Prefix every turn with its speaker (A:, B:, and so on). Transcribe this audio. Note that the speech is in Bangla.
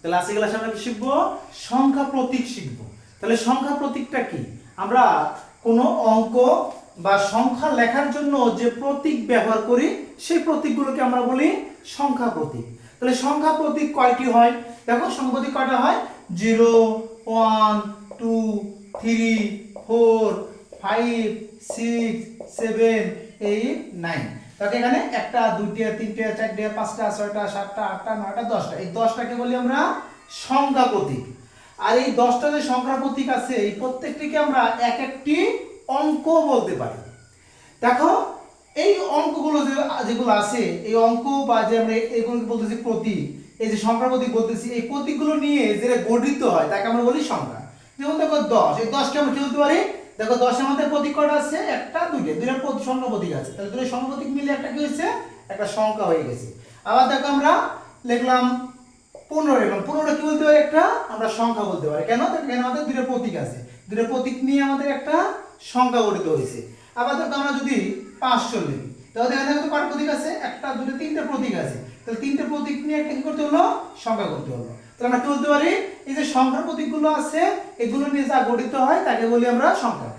A: তাহলে আজকে ক্লাসে আমরা কি শিখব? সংখ্যা প্রতীক শিখব। তাহলে সংখ্যা প্রতীকটা কি? আমরা কোনো অঙ্ক বা সংখ্যা লেখার জন্য যে প্রতীক ব্যবহার করি, সেই প্রতীকগুলোকে আমরা বলি সংখ্যা প্রতীক। তাহলে সংখ্যা প্রতীক কয়টি হয়? দেখো, সংখ্যা প্রতীক কয়টা হয়? Zero, one, two, three, four, five, six, seven, eight, nine. তাহলে এখানে একটা, দুইটা, তিনটে, চারটে, পাঁচটা, ছয়টা, সাতটা, আটটা, নয়টা, দশটা। এই দশটাকে বলি আমরা সংখ্যা প্রতীক। আর এই দশটা যে সংখ্যা প্রতীক আছে, এই প্রত্যেকটিকে আমরা এক একটি অঙ্ক বলতে পারি। দেখো, এই অঙ্কগুলো যে, যেগুলো আছে, এই অঙ্ক বা যে আমরা এগুলোকে বলতেছি প্রতীক, এই যে সংখ্যা প্রতীক বলতেছি, এই প্রতীকগুলো নিয়ে যেটা গঠিত হয়, তাকে আমরা বলি সংখ্যা। যেমন দেখো দশ, এই দশকে আমরা কি বলতে পারি? দেখো দশের মধ্যে প্রতীক কটা আছে? একটা, দুইটা। দুইটা প্রতি- সংখ্যা প্রতীক আছে। তাহলে দুটো সংখ্যা প্রতীক মিলে একটা কি হয়েছে? একটা সংখ্যা হয়ে গেছে। আবার দেখো আমরা লিখলাম পনেরো লিখলাম পনেরো কি বলতে পারি একটা? আমরা সংখ্যা বলতে পারি। কেন? কারণ আমাদের দুটো প্রতীক আছে। দুটো প্রতীক নিয়ে আমাদের একটা সংখ্যা গঠিত হয়েছে। আবার দেখো আমরা যদি পাঁচশো লিখি তাহলে দেখা যাবে কটা প্রতীক আছে? একটা দুটো তিনটে প্রতীক আছে। তাহলে তিনটে প্রতীক নিয়ে একটা কি করতে হলো? সংখ্যা করতে হলো। তাহলে আমরা কি বলতে পারি? এই যে সংখ্যার প্রতীকগুলো আছে, এগুলো নিয়ে যা গঠিত হয়, তাকে বলি আমরা সংখ্যা।